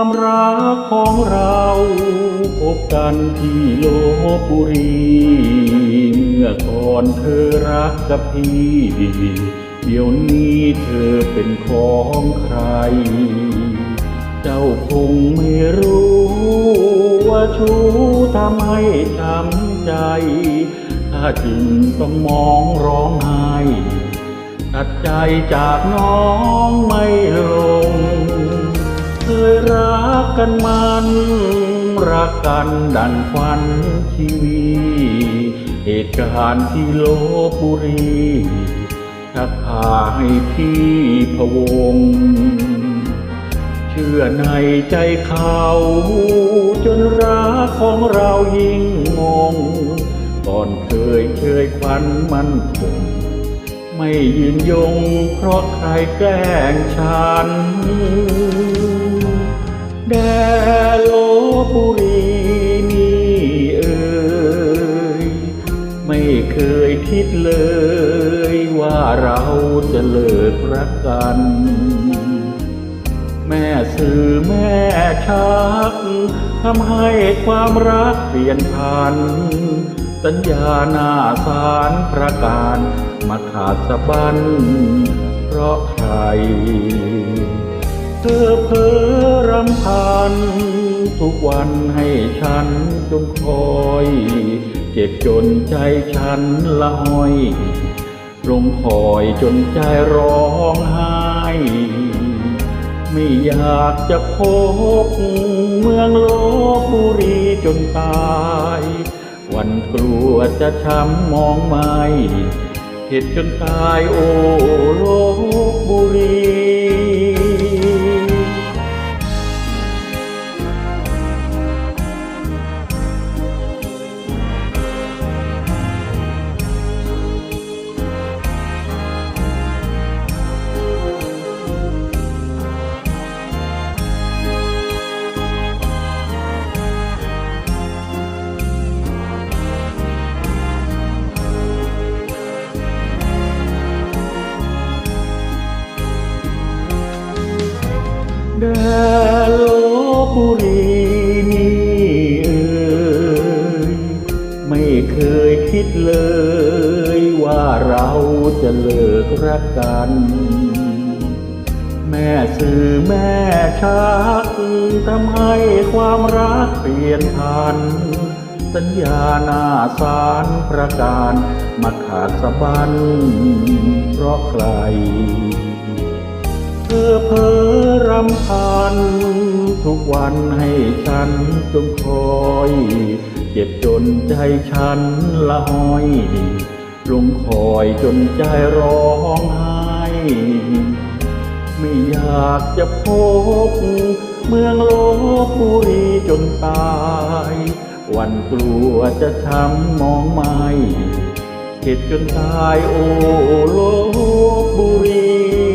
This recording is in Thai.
ความรักของเราพบกันที่โลบบุรี เมื่อก่อนเธอรักกับพี่ เดี๋ยวนี้เธอเป็นของใคร เจ้าคงไม่รู้ว่าชู้ทำให้ช้ำใจ ถ้าจริงต้องมองร้องไห้ตัดใจจากน้องไม่ลงเคยรัก กกันมัน รักกันดันควันชีวีเหตุการณ์ที่โลบุรีถ้าพาให้พี่พวง เชื่อในใจเขา จนรักของเรายิ่งงงก่อนเคยเคยควันมันคงไม่ยืนยงเพราะใครแกล้งฉัน คิดเลยว่าเราจะเลิกรักกัน แม่สื่อแม่ชักทำให้ความรักเปลี่ยนพัน สัญญาหน้าสารประการมาขาดสะบันเพราะใคร เธอเพ้อรำพัน ทุกวันให้ฉันจงคอย จ็บจนใจฉันละห้อยลงคอยจนใจร้องไห้ ไม่อยากจะพบเมืองโลบบุรีจนตาย วันกลัวจะช้ำมองไม่เหตุจนตายโอโลบบุรี ดนโลบุรีนี่เอ่ยไม่เคยคิดเลย ว่าเราจะเลิกรักกัน แม่สื่อแม่ชักทำให้ความรักเปลี่ยนพัน สัญญาหน้าสารประการมาขาดสะบันเพราะใคร เธอเพ้อำพันทุกวันให้ฉันจงคอย เจ็บจนใจฉันละห้อย ลงคอยจนใจร้องไห้ ไม่อยากจะพบ เมืองโลบบุรีจนตาย วันกลัวจะช้ำมองไม่เข็ดจนตายโอโลบบุรี